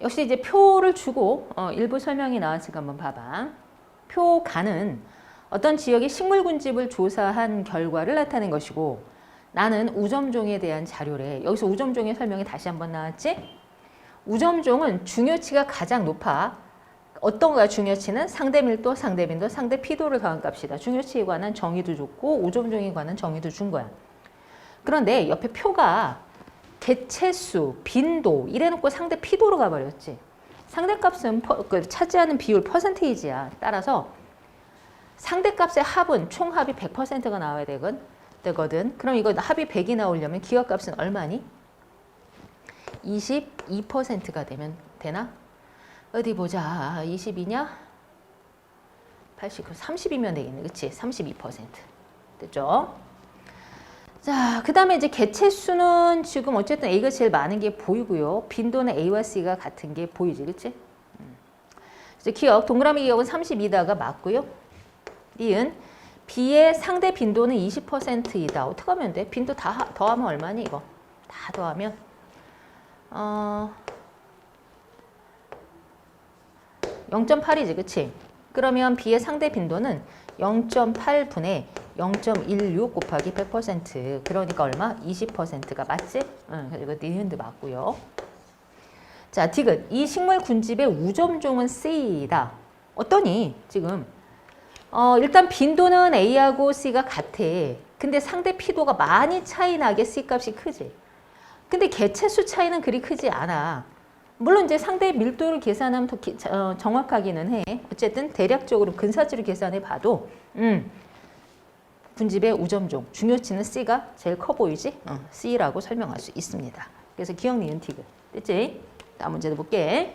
역시 이제 표를 주고 어, 일부 설명이 나왔으니까 한번 봐봐. 표가는 어떤 지역의 식물 군집을 조사한 결과를 나타낸 것이고 나는 우점종에 대한 자료래. 여기서 우점종의 설명이 다시 한번 나왔지? 우점종은 중요치가 가장 높아. 어떤 거야 중요치는 상대 밀도, 상대 빈도, 상대 피도를 더한 값이다. 중요치에 관한 정의도 줬고 우점종에 관한 정의도 준 거야. 그런데 옆에 표가 개체수, 빈도 이래놓고 상대 피도로 가버렸지. 상대값은 퍼, 그 차지하는 비율 퍼센테이지야. 따라서 상대값의 합은 총합이 100%가 나와야 되거든. 되거든. 그럼 이거 합이 100이 나오려면 기하값은 얼마니? 22%가 되면 되나? 어디 보자. 20이냐? 80, 30이면 되겠네. 그치? 32%. 됐죠? 자, 그 다음에 이제 개체 수는 지금 어쨌든 A가 제일 많은 게 보이고요. 빈도는 A와 C가 같은 게 보이지, 그치? 음. 이제 기억, 동그라미 기억은 32다가 맞고요. 니은 B의 상대 빈도는 20%이다. 어떻게 하면 돼? 빈도 다 하- 더하면 얼마니 이거? 다 더하면 어 0.8이지, 그치? 그러면 B의 상대 빈도는 0.8분의 0.16 곱하기 100% 그러니까 얼마? 20%가 맞지? 응, 그리고 니은도 맞고요. 자, 디귿. 이 식물 군집의 우점종은 C이다. 어떠니? 지금 어, 일단 빈도는 A하고 C가 같아. 근데 상대 피도가 많이 차이 나게 C 값이 크지. 근데 개체수 차이는 그리 크지 않아. 물론 이제 상대 밀도를 계산하면 더 기- 어, 정확하기는 해. 어쨌든 대략적으로 근사지로 계산해 봐도 음, 군집의 우점종 중요치는 C가 제일 커 보이지? 어, C라고 설명할 수 있습니다. 그래서 기억 니은 티그 됐지? 다음 문제도 볼게.